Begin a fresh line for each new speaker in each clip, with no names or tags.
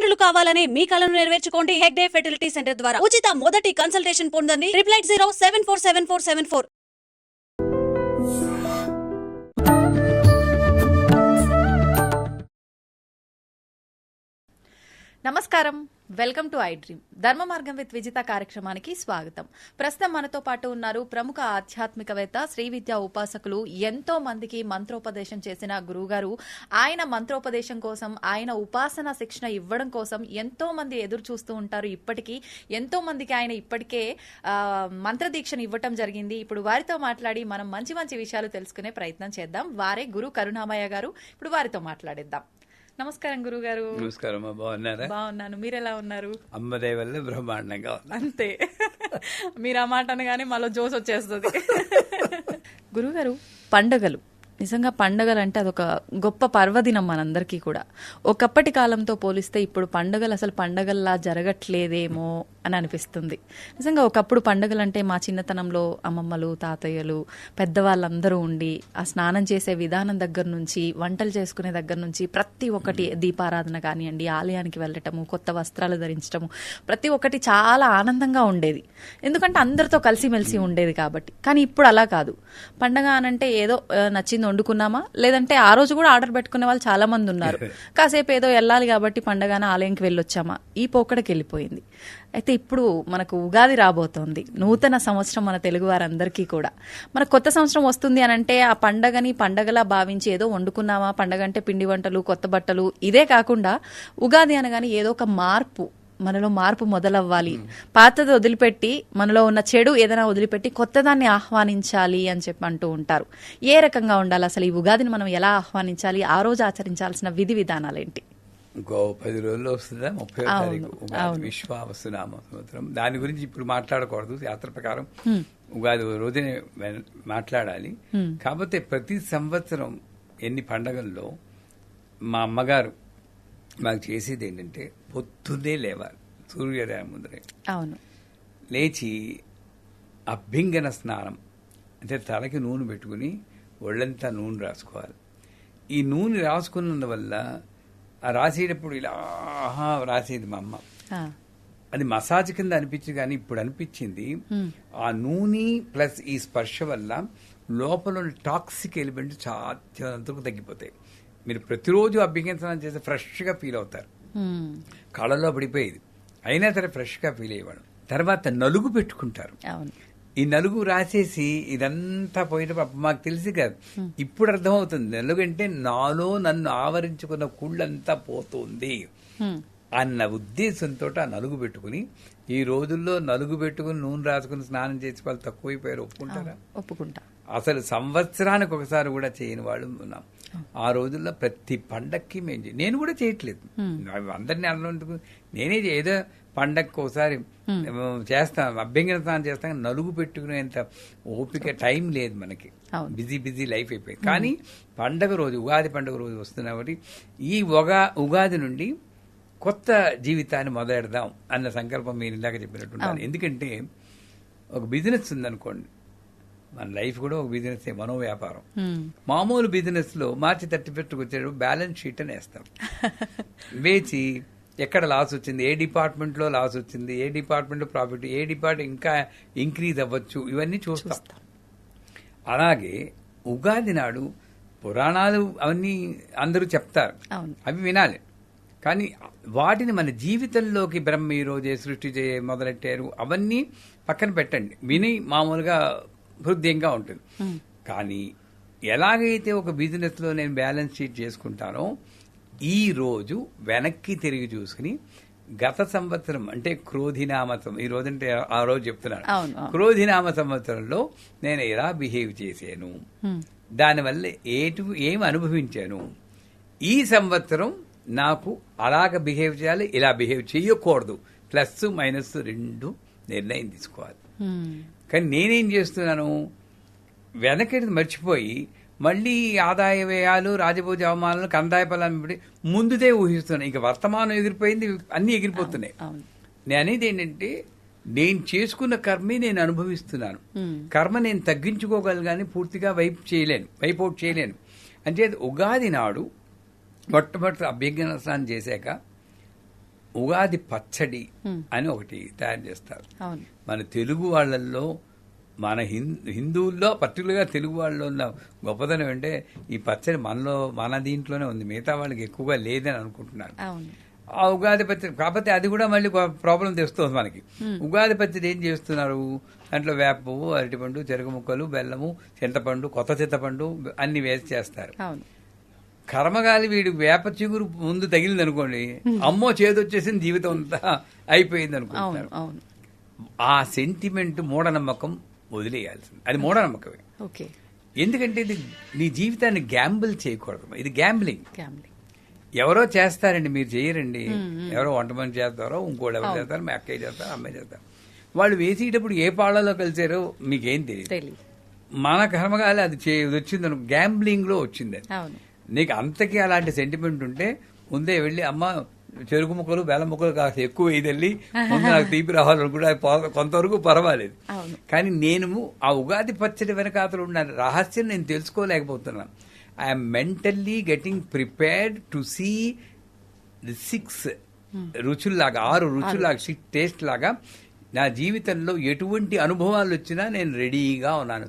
తల్లిదండ్రులు కావాలని మీ కలను నెరవేర్చుకోండి హెగ్డే ఫెర్టిలిటీ సెంటర్ ద్వారా. ఉచిత మొదటి కన్సల్టేషన్ పొందండి triple eight zero seven four seven four seven four.
నమస్కారం. Welcome to I dream. ధర్మ మార్గం విత్ విజిత కార్యక్రమానికి స్వాగతం. ప్రస్తుతం మనతో పాటు ఉన్నారు ప్రముఖ ఆధ్యాత్మికవేత్త శ్రీ విద్యా ఉపాసకులు ఎంతో మందికి మంత్రోపదేశం చేసిన గురువుగారు. ఆయన మంత్రోపదేశం కోసం ఆయన ఉపాసన శిక్షణ ఇవ్వడం కోసం ఎంతో మంది ఎదురు చూస్తూ ఉంటారు ఇప్పటికీ. ఎంతో మందికి ఆయన ఇప్పటికే మంత్రదీక్షను ఇవ్వటం జరిగింది. ఇప్పుడు వారితో మాట్లాడి మనం మంచి మంచి విషయాలు తెలుసుకునే ప్రయత్నం చేద్దాం. వారే గురు కరుణామయ్య గారు. ఇప్పుడు వారితో మాట్లాడేద్దాం. నమస్కారం గురుగారు.
నమస్కారం బాగున్నారా?
బాగున్నాను. మీరు ఎలా ఉన్నారు?
అమ్మదయ వల్ల బ్రహ్మాండంగా
అంతే. మీరు ఆ మాట అనగానే మళ్ళీ జోస్ వచ్చేస్తుంది. గురుగారు పండగలు. నిజంగా పండగలు అంటే అదొక గొప్ప పర్వదినం మనందరికీ కూడా. ఒకప్పటి కాలంతో పోలిస్తే ఇప్పుడు పండగలు అసలు పండగల్లా జరగట్లేదేమో అని అనిపిస్తుంది. నిజంగా ఒకప్పుడు పండగలు అంటే మా చిన్నతనంలో అమ్మమ్మలు తాతయ్యలు పెద్దవాళ్ళందరూ ఉండి ఆ స్నానం చేసే విధానం దగ్గర నుంచి వంటలు చేసుకునే దగ్గర నుంచి ప్రతి ఒక్కటి దీపారాధన కానివ్వండి ఆలయానికి వెళ్ళటము కొత్త వస్త్రాలు ధరించటము ప్రతి ఒక్కటి చాలా ఆనందంగా ఉండేది. ఎందుకంటే అందరితో కలిసిమెలిసి ఉండేది కాబట్టి. కానీ ఇప్పుడు అలా కాదు. పండగ అనంటే ఏదో నచ్చింది వండుకున్నామా? లేదంటే ఆ రోజు కూడా ఆర్డర్ పెట్టుకునే వాళ్ళు చాలా మంది ఉన్నారు. కాసేపు ఏదో వెళ్ళాలి కాబట్టి పండగాన ఆలయంకి వెళ్ళొచ్చామా? ఈ పోకడకి వెళ్ళిపోయింది. అయితే ఇప్పుడు మనకు ఉగాది రాబోతోంది. నూతన సంవత్సరం మన తెలుగు వారందరికీ కూడా. మన కొత్త సంవత్సరం వస్తుంది అని అంటే ఆ పండగని పండగలా భావించి ఏదో వండుకున్నామా పండగ అంటే పిండి వంటలు కొత్త బట్టలు ఇదే కాకుండా ఉగాది అనగానే ఏదో ఒక మార్పు మనలో మార్పు మొదలవ్వాలి. పాతది వదిలిపెట్టి మనలో ఉన్న చెడు ఏదైనా వదిలిపెట్టి కొత్తదాన్ని ఆహ్వానించాలి అని చెప్పి అంటూ ఉంటారు. ఏ రకంగా ఉండాలి అసలు ఈ ఉగాదిని మనం ఎలా ఆహ్వానించాలి ఆ రోజు ఆచరించాల్సిన విధి విధానాలేంటి?
ఇంకో పది రోజుల్లో వస్తుందా? ముప్పై తారీఖు ఉగాది విశ్వావసునామ సంవత్సరం దాని గురించి ఇప్పుడు మాట్లాడకూడదు శాస్త్ర ప్రకారం. ఉగాది రోజునే మాట్లాడాలి. కాకపోతే ప్రతి సంవత్సరం ఎన్ని పండగల్లో మా అమ్మగారు మాకు చేసేది ఏంటంటే పొద్దున్నే లేవాలి సూర్యోదయం ముందరే.
అవును.
లేచి అభ్యంగన స్నానం అంటే తలకి నూనె పెట్టుకుని ఒళ్ళంతా నూనె రాసుకోవాలి. ఈ నూనె రాసుకున్నందువల్ల ఆ రాసేటప్పుడు ఇలా రాసేది మా అమ్మ. అది మసాజ్ కింద అనిపించింది కానీ ఇప్పుడు అనిపించింది ఆ నూనె ప్లస్ ఈ స్పర్శ వల్ల లోపల టాక్సిక్ ఎలిమెంట్ చాలా తగ్గిపోతాయి. మీరు ప్రతిరోజు అభ్యంగన స్నానం చేస్తే ఫ్రెష్గా ఫీల్ అవుతారు. కళ్ళలో పడిపోయేది. అయినా సరే ఫ్రెష్గా ఫీల్ అయ్యేవాడు తర్వాత నలుగు పెట్టుకుంటారు. ఈ నలుగు రాసేసి ఇదంతా పోయినప్పుడు అప్పుడు మాకు తెలిసి కాదు. ఇప్పుడు అర్థమవుతుంది. నలుగు అంటే నాలో నన్ను ఆవరించుకున్న కుళ్ళంతా పోతుంది. అన్న ఉద్దేశంతో ఆ నలుగు పెట్టుకుని ఈ రోజుల్లో నలుగు పెట్టుకుని నూనె రాసుకుని స్నానం చేసి వాళ్ళు తక్కువైపోయారు ఒప్పుకుంటారా?
ఒప్పుకుంటా.
అసలు సంవత్సరానికి ఒకసారి కూడా చేయని వాళ్ళు ఉన్నాం. ఆ. రోజుల్లో ప్రతి పండక్కి మేము నేను కూడా చేయట్లేదు. అందరినీ అన్నందుకు నేనే ఏదో పండక్కి ఒకసారి చేస్తాం అభ్యంగన స్నానం చేస్తాం నలుగు పెట్టుకునేంత ఓపిక టైం లేదు మనకి. బిజీ బిజీ లైఫ్ అయిపోయింది. కానీ పండగ రోజు ఉగాది పండుగ రోజు వస్తున్న కాబట్టి ఈ ఉగా ఉగాది నుండి కొత్త జీవితాన్ని మొదలెడదాం అన్న సంకల్పం మీరు ఇందాక చెప్పినట్టు ఉండాలి. ఎందుకంటే ఒక బిజినెస్ ఉందనుకోండి మన లైఫ్ కూడా ఒక బిజినెస్ మనో వ్యాపారం మామూలు బిజినెస్లో మార్చి థర్టీ ఫస్ట్ వచ్చేటప్పుడు బ్యాలెన్స్ షీట్ అని వేస్తాం. వేచి ఎక్కడ లాస్ వచ్చింది? ఏ డిపార్ట్మెంట్లో లాస్ వచ్చింది? ఏ డిపార్ట్మెంట్లో ప్రాఫిట్? ఏ డిపార్ట్మెంట్ ఇంకా ఇంక్రీజ్ అవ్వచ్చు? ఇవన్నీ చూస్తాం. అలాగే ఉగాది నాడు పురాణాలు అవన్నీ అందరూ చెప్తారు. అవి వినాలి. కానీ వాటిని మన జీవితంలోకి బ్రహ్మ ఈ రోజే సృష్టి చేయ మొదలెట్టారు. అవన్నీ పక్కన పెట్టండి. విని మామూలుగా హృదయంగా ఉంటుంది. కానీ ఎలాగైతే ఒక బిజినెస్లో నేను బ్యాలెన్స్ షీట్ చేసుకుంటానో ఈ రోజు వెనక్కి తిరిగి చూసుకుని గత సంవత్సరం అంటే క్రోధినామ ఈ రోజు అంటే ఆ రోజు చెప్తున్నాను. క్రోధినామ సంవత్సరంలో నేను ఎలా బిహేవ్ చేశాను? దానివల్ల ఏటు ఏం అనుభవించాను? ఈ సంవత్సరం నాకు అలాగ బిహేవ్ చేయాలి ఇలా బిహేవ్ చేయకూడదు ప్లస్ మైనస్ రెండు నిర్ణయం తీసుకోవాలి. కానీ నేనేం చేస్తున్నాను? వెనకటి మర్చిపోయి మళ్ళీ ఆదాయ వ్యయాలు రాజభోజ అవమానాలు కందాయ బట్టి ముందుదే ఊహిస్తున్నాను ఇక వర్తమానం ఎగిరిపోయింది అన్నీ ఎగిరిపోతున్నాయి. నేను అనేది ఏంటంటే నేను చేసుకున్న కర్మే నేను అనుభవిస్తున్నాను. కర్మ నేను తగ్గించుకోగలను కానీ పూర్తిగా వైప్ చేయలేను వైప్ అవుట్ చేయలేను. అంటే ఉగాది నాడు మొట్టమొదటి అభ్యర్థన స్నానం చేశాక ఉగాది పచ్చడి అని ఒకటి తయారు చేస్తారు. మన తెలుగు వాళ్ళల్లో మన హిందూ హిందువుల్లో పర్టికులర్గా తెలుగు వాళ్ళలో ఉన్న గొప్పతనం అంటే ఈ పచ్చడి మనలో మన దీంట్లోనే ఉంది. మిగతా వాళ్ళకి ఎక్కువగా లేదని అనుకుంటున్నారు. ఆ ఉగాది పచ్చడి కాకపోతే అది కూడా మళ్ళీ ప్రాబ్లం తెస్తుంది మనకి. ఉగాది పచ్చడి ఏం చేస్తున్నారు? దాంట్లో వేప పువ్వు అరటిపండు చెరుకు ముక్కలు బెల్లము చింతపండు కొత్త చింతపండు అన్ని వేసి చేస్తారు. కర్మగాలి వీడు వేప చిగురు ముందు తగిలింది అనుకోండి అమ్మో చేదొచ్చేసింది జీవితం అంతా అయిపోయింది అనుకుంటున్నారు ఆ సెంటిమెంట్ మూఢనమ్మకం వదిలేయాల్సింది అది మూఢనమ్మకమే
ఓకే.
ఎందుకంటే ఇది నీ జీవితాన్ని గ్యాంబుల్ చేయకూడదు. ఇది గ్యాంబ్లింగ్ ఎవరో చేస్తారండి మీరు చేయరండి. ఎవరో వంట మనిషి చేస్తారో ఇంకోటి ఎవరు చేస్తారు మీ అక్కయ్య చేస్తారు అమ్మాయి చేస్తారు. వాళ్ళు వేసేటప్పుడు ఏ పాళ్ళలో కలిసారో మీకేం తెలియదు మన కర్మగాలి అది చే వచ్చింది గ్యాంబ్లింగ్లో వచ్చింది అది. నీకు అంతకీ అలాంటి సెంటిమెంట్ ఉంటే ముందే వెళ్ళి అమ్మ చెరుకు ముక్కలు బెల్లం ముక్కలు కాస్త ఎక్కువ వేయదల్లి ముందు నాకు తీపి రావాలనుకుంటే కొంతవరకు పర్వాలేదు. కానీ నేను ఆ ఉగాది పచ్చడి వెనకాతలు ఉన్న రహస్యం నేను తెలుసుకోలేకపోతున్నాను I'm mentally getting prepared to see the six రుచుల్లాగా ఆరు రుచుల్లాగా సిక్స్ టేస్ట్ లాగా నా జీవితంలో ఎటువంటి అనుభవాలు వచ్చినా నేను రెడీగా ఉన్నాను.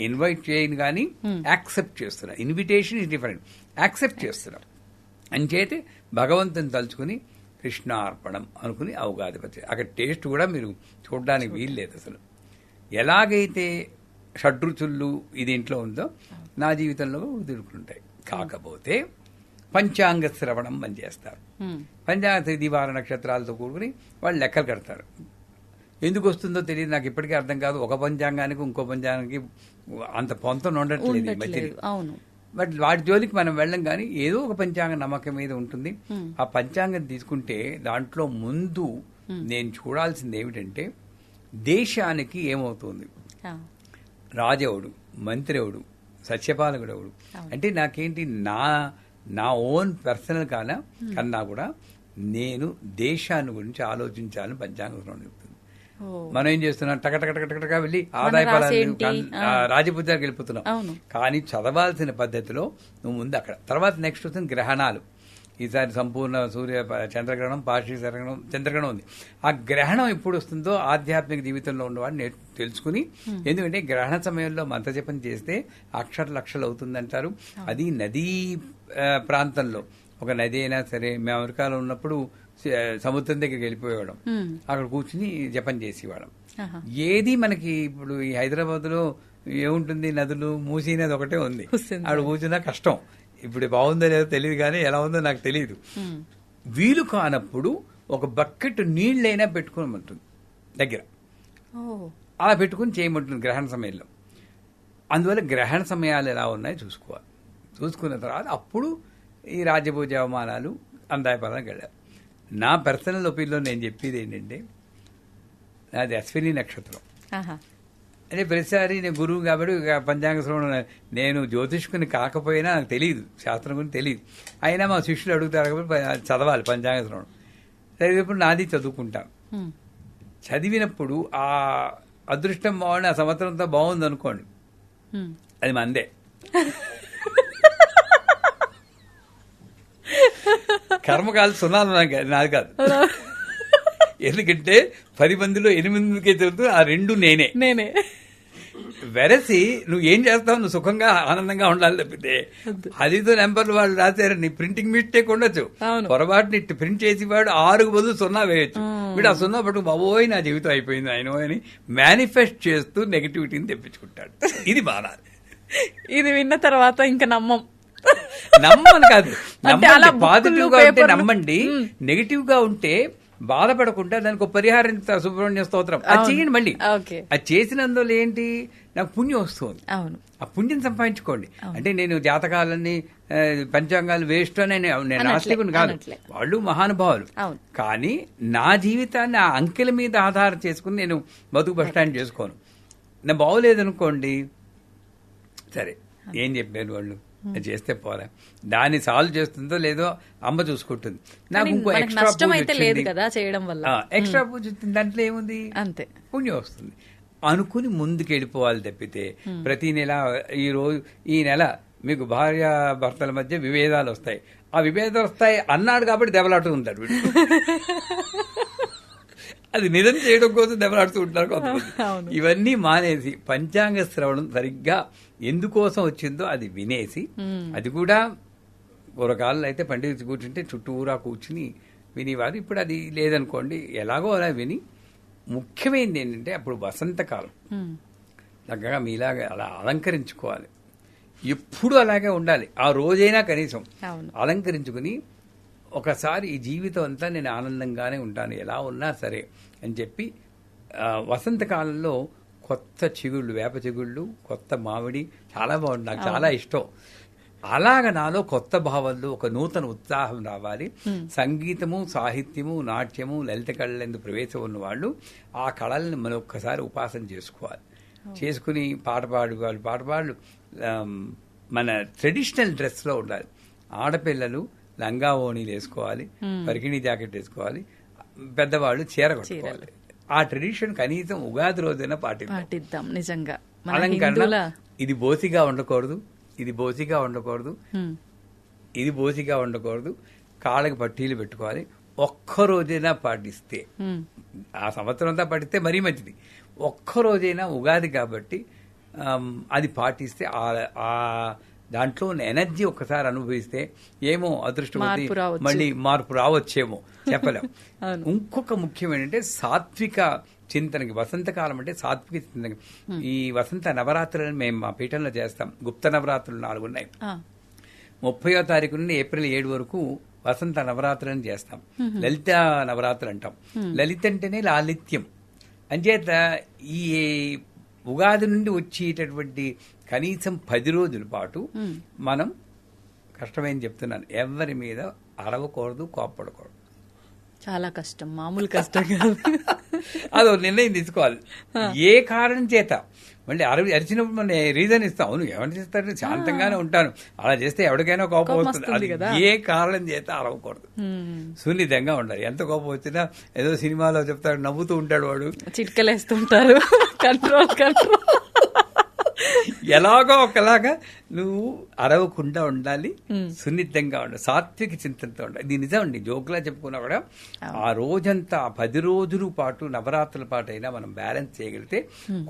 ఇన్వైట్ చేయను కానీ యాక్సెప్ట్ చేస్తున్నా. ఇన్విటేషన్ ఇస్ డిఫరెంట్ యాక్సెప్ట్ చేస్తున్నా. అంచేతే భగవంతుని తలుచుకుని కృష్ణార్పణం అనుకుని అవగాధిపతి అక్కడ టేస్ట్ కూడా మీరు చూడడానికి వీల్లేదు అసలు. ఎలాగైతే షడ్రుచులు ఇది ఇంట్లో ఉందో నా జీవితంలో తిరుగుతుంటాయి కాకపోతే పంచాంగ శ్రవణం అని చేస్తారు. పంచాంగ తిథి వార నక్షత్రాలతో కూడుకుని వాళ్ళు లెక్కలు కడతారు. ఎందుకు వస్తుందో తెలియదు నాకు ఇప్పటికీ అర్థం కాదు. ఒక పంచాంగానికి ఇంకో పంచాంగానికి అంత పొంతం. ఉండట్లేదు.
అవును.
బట్ వాటి జోలికి మనం వెళ్ళం కానీ ఏదో ఒక పంచాంగ నమ్మకం మీద ఉంటుంది. ఆ పంచాంగం తీసుకుంటే దాంట్లో ముందు నేను చూడాల్సింది ఏమిటంటే దేశానికి ఏమవుతుంది? రాజెవడు? మంత్రి ఎవడు సత్యపాలకుడు ఎవడు అంటే నాకేంటి నా నా ఓన్ పర్సనల్ కాన? కన్నా కూడా నేను దేశాన్ని గురించి ఆలోచించాలని పంచాంగం మనం ఏం చేస్తున్నాం? టక టక టక టక టక వెళ్ళి ఆదాయ రాజపూజానికి వెళ్ళిపోతున్నాం. కానీ చదవాల్సిన పద్ధతిలో నువ్వు ముందు అక్కడ. తర్వాత నెక్స్ట్ వస్తుంది గ్రహణాలు. ఈసారి సంపూర్ణ సూర్య చంద్రగ్రహణం పార్షి చంద్రగ్రహణం చంద్రగ్రహణం ఉంది. ఆ గ్రహణం ఎప్పుడు వస్తుందో ఆధ్యాత్మిక జీవితంలో ఉన్నవాడు నేర్ తెలుసుకుని ఎందుకంటే గ్రహణ సమయంలో మంత్రజపం చేస్తే అక్షర లక్షలు అవుతుందంటారు. అది నదీ ప్రాంతంలో. ఒక నది అయినా సరే మేము అమెరికాలో ఉన్నప్పుడు సముద్రం దగ్గరికి వెళ్ళిపోయేవాళ్ళం. అక్కడ కూర్చుని జపం చేసేవాళ్ళం.
ఆహా.
ఏది మనకి ఇప్పుడు ఈ హైదరాబాద్లో ఏముంటుంది? నదులు మూసీ నది ఒకటే ఉంది. ఆడ కూర్చున్నా కష్టం. ఇప్పుడు బాగుందో లేదో తెలియదు కానీ ఎలా ఉందో నాకు తెలియదు. వీలు కానప్పుడు ఒక బకెట్ నీళ్ళైనా పెట్టుకోమంటుంది దగ్గర. అలా పెట్టుకుని చేయమంటుంది గ్రహణ సమయంలో. అందువల్ల గ్రహణ సమయాలు ఎలా ఉన్నాయో చూసుకోవాలి. చూసుకున్న తర్వాత అప్పుడు ఈ రాజ్యభోజ అవమానాలు అందాయపాలనకి వెళ్ళాలి నా పర్సనల్ ఒపీనియన్లో నేను చెప్పేది ఏంటంటే నాది అశ్విని నక్షత్రం. అంటే ప్రతిసారి నేను గురువు కాబట్టి పంచాంగ శ్రవణం నేను జ్యోతిష్కుని కాకపోయినా నాకు తెలియదు శాస్త్రం గురించి తెలియదు. అయినా మా శిష్యులు అడుగుతారు కాబట్టి చదవాలి పంచాంగ శ్రవణం. చదివినప్పుడు నాది చదువుకుంటాను. చదివినప్పుడు ఆ అదృష్టం బాగుండి ఆ సంవత్సరంతో బాగుంది అనుకోండి. అది మందే. కర్మకాలు సున్నాలు నాకు నాది కాదు. ఎందుకంటే పది మందిలో ఎనిమిది మందికి తెలుస్తుంది ఆ రెండు నేనే.
నేనే.
వెరసి నువ్వు ఏం చేస్తావు? నువ్వు సుఖంగా ఆనందంగా ఉండాలి తప్పితే. అదితో నెంబర్లు వాళ్ళు రాశారు నీ ప్రింటింగ్ మిస్టేక్ ఉండొచ్చు. పొరపాటుని ప్రింట్ చేసి వాడు ఆరుకు బదులు సున్నా వేయొచ్చు. వీడు ఆ సున్నా పట్టుకు బాబోయ్ నా జీవితం అయిపోయింది ఆయన అని మేనిఫెస్ట్ చేస్తూ నెగటివిటీని తెప్పించుకుంటాడు. ఇది బాధ
ఇది విన్న తర్వాత ఇంకా నమ్మం.
నమ్మని కాదు. నమ్మండి పాజిటివ్గా ఉంటే నమ్మండి నెగిటివ్గా ఉంటే బాధపడకుండా దానికి ఒక పరిహారం సుబ్రహ్మణ్య స్తోత్రం. అది. చేయండి మళ్ళీ. అది చేసినందువల్ల ఏంటి? నాకు పుణ్యం వస్తుంది.
అవును.
ఆ పుణ్యం సంపాదించుకోండి. అంటే నేను జాతకాలన్నీ పంచాంగాలు వేస్ట్ అని నేను ఆస్తికుని కాదు. వాళ్ళు మహానుభావులు. కానీ నా జీవితాన్ని ఆ అంకెల మీద ఆధారం చేసుకుని నేను బతుకు బస్ స్టాండ్ చేసుకోను. నా బాగోలేదనుకోండి సరే ఏం చెప్పారు వాళ్ళు? చేస్తే పోరా. దాన్ని సాల్వ్ చేస్తుందో లేదో అమ్మ చూసుకుంటుంది. నాకు ఇంకో ఎక్స్ట్రా
అయితే లేదు కదా చేయడం వల్ల.
ఎక్స్ట్రా పూజ వచ్చింది. దాంట్లో ఏముంది?
అంతే.
పుణ్యం వస్తుంది. అనుకుని ముందుకు వెళ్ళిపోవాలి తప్పితే ప్రతి నెల ఈ రోజు ఈ నెల మీకు భార్య భర్తల మధ్య విభేదాలు వస్తాయి. ఆ విభేదాలు వస్తాయి అన్నాడు కాబట్టి దెబ్బలాడుతూ ఉంటాడు వీడు. అది నిజం చేయడం కోసం దెబ్బలాడుతూ ఉంటారు కొంతమంది. ఇవన్నీ మానేసి పంచాంగ శ్రవణం సరిగ్గా ఎందుకోసం వచ్చిందో అది వినేసి అది కూడా పూర్వకాలంలో అయితే పండితులు కూర్చుంటే చుట్టూరా కూర్చుని వినేవారు. ఇప్పుడు అది లేదనుకోండి ఎలాగో అలా విని ముఖ్యమైనది ఏంటంటే అప్పుడు వసంతకాలం. చక్కగా మీలాగా అలా అలంకరించుకోవాలి. ఎప్పుడు అలాగే ఉండాలి. ఆ రోజైనా కనీసం. అలంకరించుకుని ఒకసారి ఈ జీవితం అంతా నేను ఆనందంగానే ఉంటాను. ఎలా ఉన్నా సరే అని చెప్పి వసంతకాలంలో కొత్త చిగుళ్ళు వేప చిగుళ్ళు కొత్త మామిడి చాలా బాగుంది. నాకు చాలా ఇష్టం. అలాగ నాలో కొత్త భావాల్లో ఒక నూతన ఉత్సాహం రావాలి. సంగీతము సాహిత్యము నాట్యము లలిత కళలందు ప్రవేశం ఉన్న వాళ్ళు ఆ కళల్ని మనం ఒక్కసారి ఉపాసన చేసుకోవాలి. చేసుకుని పాట పాడు వాళ్ళు పాట పాడు మన ట్రెడిషనల్ డ్రెస్లో ఉండాలి. ఆడపిల్లలు లంగా ఓణీలు వేసుకోవాలి పరికిణి జాకెట్ వేసుకోవాలి పెద్దవాళ్ళు చీర కట్టుకోవాలి. ఆ ట్రెడిషన్ కనీసం ఉగాది రోజైనా
పాటిద్దాం. నిజంగా.
అలంకరణ ఇది బోసిగా ఉండకూడదు ఇది బోసిగా ఉండకూడదు. ఇది బోసిగా ఉండకూడదు కాళ్ళకి పట్టీలు పెట్టుకోవాలి ఒక్క రోజైనా పాటిస్తే. ఆ సంవత్సరం అంతా పాటిస్తే మరీ మంచిది. ఒక్క రోజైనా ఉగాది కాబట్టి అది పాటిస్తే ఆ దాంట్లో ఉన్న ఎనర్జీ ఒక్కసారి అనుభవిస్తే ఏమో అదృష్టం
మార్పు రావచ్చు.
మళ్ళీ మార్పు రావచ్చేమో చెప్పలేం. ఇంకొక ముఖ్యం ఏంటంటే సాత్విక చింతనకి వసంతకాలం అంటే సాత్విక చింతనకి. ఈ వసంత నవరాత్రులను మేము మా పీఠంలో చేస్తాం. గుప్త నవరాత్రులు నాలుగు ఉన్నాయి. ముప్పయో తారీఖు నుండి ఏప్రిల్ ఏడు వరకు వసంత నవరాత్రులను చేస్తాం. లలిత నవరాత్రులు అంటాం. లలిత అంటేనే లాలిత్యం. అంచేత ఈ ఉగాది నుండి వచ్చేటటువంటి కనీసం పది రోజుల పాటు మనం కష్టమేం చెప్తున్నాను. ఎవరి మీద అరవకూడదు కోప్పడకూడదు.
చాలా కష్టం. మామూలు కష్టం కాదు.
అదో నిర్ణయం తీసుకోవాలి. ఏ కారణం చేత? మళ్ళీ అరవి అరిచినప్పుడు మన రీజన్ ఇస్తాం? అవును ఎవరు చేస్తారు శాంతంగానే ఉంటాను. అలా చేస్తే ఎవరికైనా కోపం వస్తుంది. అది
కదా.
ఏ కారణం చేత అరవకూడదు. సున్నితంగా ఉండాలి. ఎంత కోపం వచ్చినా ఏదో సినిమాలో చెప్తాడు నవ్వుతూ ఉంటాడు వాడు.
చిట్కలేస్తుంటారు. కంట్రోల్ కంట్రోల్
ఎలాగో ఒకలాగా నువ్వు అరవకుండా ఉండాలి సున్నితంగా ఉండాలి సాత్విక చింతనతో ఉండాలి. ఇది నిజం అండి జోకులా చెప్పుకున్నా కూడా ఆ రోజంతా ఆ పది రోజుల పాటు నవరాత్రుల పాటు అయినా మనం బ్యాలెన్స్ చేయగలిగితే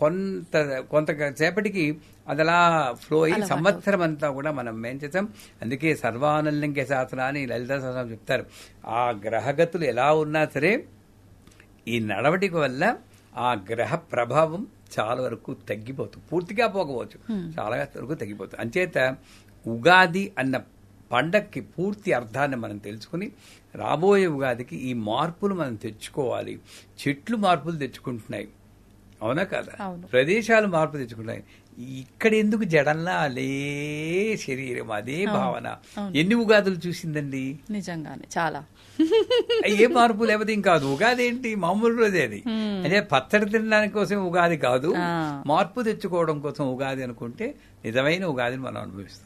కొంత కొంత సేపటికి అది అలా ఫ్లో అయ్యి సంవత్సరం అంతా కూడా మనం ఏం చేస్తాం అందుకే సర్వానందంకే శాస్త్ర అని లలిత శాస్త్రం చెప్తారు. ఆ గ్రహగతులు ఎలా ఉన్నా సరే ఈ నడవడిక వల్ల ఆ గ్రహ ప్రభావం చాలా వరకు తగ్గిపోతుంది పూర్తిగా పోకపోవచ్చు. చాలా వరకు తగ్గిపోతుంది అంచేత ఉగాది అన్న పండక్కి పూర్తి అర్థాన్ని మనం తెలుసుకుని రాబోయే ఉగాదికి ఈ మార్పులు మనం తెచ్చుకోవాలి. చెట్లు మార్పులు తెచ్చుకుంటున్నాయి. అవునా కదా. ప్రదేశాలు మార్పు తెచ్చుకుంటాయి ఇక్కడ ఎందుకు జడంలా అలే శరీరం? అదే భావన. ఎన్ని ఉగాదులు చూసిందండి?
నిజంగానే చాలా.
ఏ మార్పు లేకపోతే ఇంకా కాదు ఉగాది ఏంటి? మామూలు రోజే అది. అదే పచ్చడి తినడానికి కోసం ఉగాది కాదు. మార్పు తెచ్చుకోవడం కోసం ఉగాది అనుకుంటే నిజమైన ఉగాదిని మనం అనుభవిస్తాం.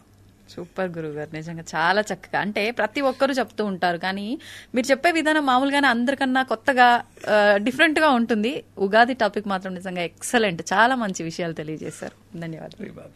సూపర్ గురువు గారు నిజంగా చాలా చక్కగా. అంటే ప్రతి ఒక్కరు చెప్తూ ఉంటారు కానీ మీరు చెప్పే విధానం మామూలుగానే అందరికన్నా కొత్తగా డిఫరెంట్గా ఉంటుంది. ఉగాది టాపిక్ మాత్రం నిజంగా ఎక్సలెంట్. చాలా మంచి విషయాలు తెలియజేశారు. ధన్యవాదాలు.